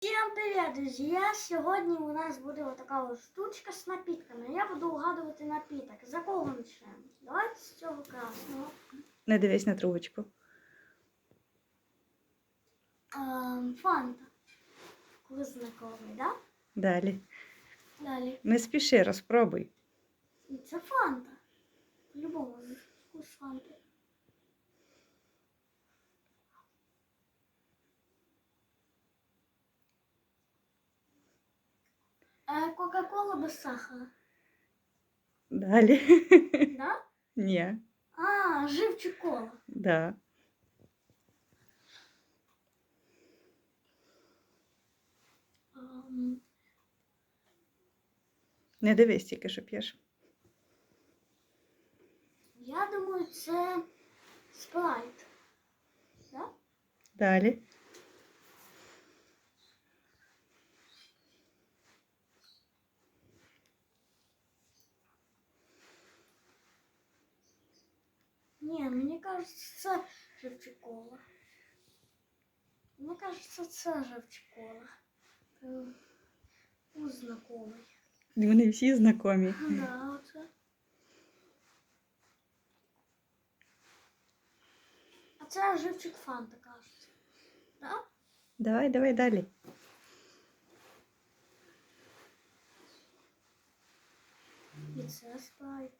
Всем привет, друзья! Сьогодні у нас буде отака ось штучка з напітками. Я буду угадувати напіток. За кого ми почнемо? Давайте з цього красного. Не дивись на трубочку. Ем, Фанта. Коли знайомий, да? Далі. Далі. Не спіши, розпробуй. Це Фанта. По-любому вкус Фанти. Е, Кока-кола без сахара. Далі. Да? Ні. А, живчик кола. Да. Ем, Не дивись тільки, що п'єш. Я думаю, це спрайт. Да? Далі. Ні, мені кажется, це живчикола. Мені кажется, це живчикола. Е, У знакомий. Вони всі знайомі. Да, оце. А це живчик фанта, кажется. Да? Давай, давай далі. І це спрайт.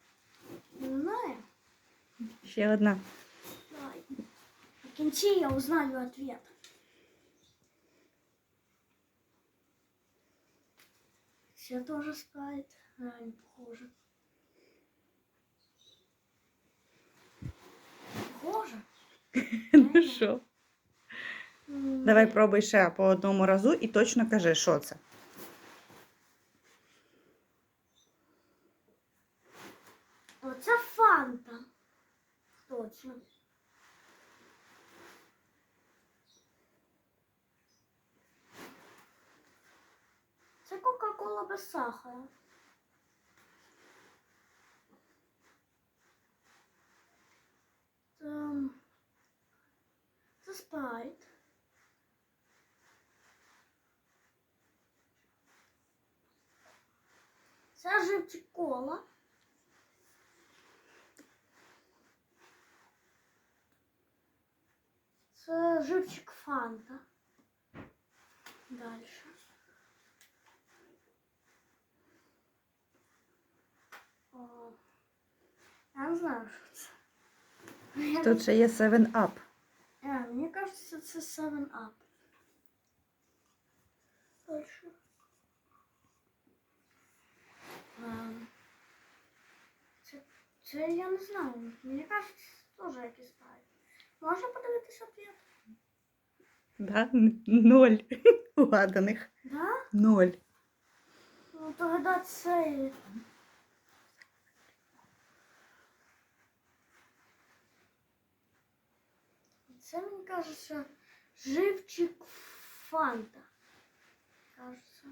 Не знаю. Ще одна. Давай. В кінці я узнаю ответ. Все тоже спрайт. Реально похоже. Похоже? Ну що? М, Давай пробуй ще по одному разу і точно кажи, що це. Оце фанта. Точно. Це Кока-Кола без сахара. Це, це спрайт. Це живчик кола. Живчик фанта. Дальше. О, я не знаю, що це. Тут ще є 7 Up. А, мне кажется, это 7 Up. Дальше. Це, це я не знаю. Мені кажется, теж якийсь спайк. Можна подивитися ответ? Да? Ноль угаданих. Да? Ноль. Ну, тогда це... Це, мені кажется, живчик фанта. Кажется.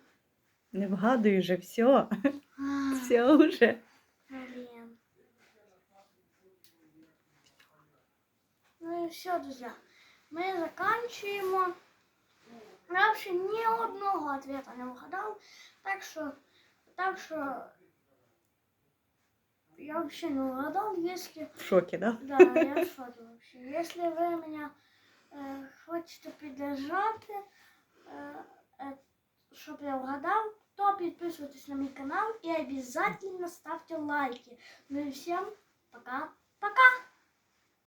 Не вгадуй вже, все. А, Все вже. Блин. Ну и все, друзья. Мы заканчиваем. Я вообще ни одного ответа не угадал. Так что, так что я вообще не угадал, если... В шокі, да? Да, я в шоке вообще. Если вы меня э, хочете поддержать, э, э, чтобы я угадал, то подписывайтесь на мой канал и обязательно ставьте лайки. Ну и всем пока-пока!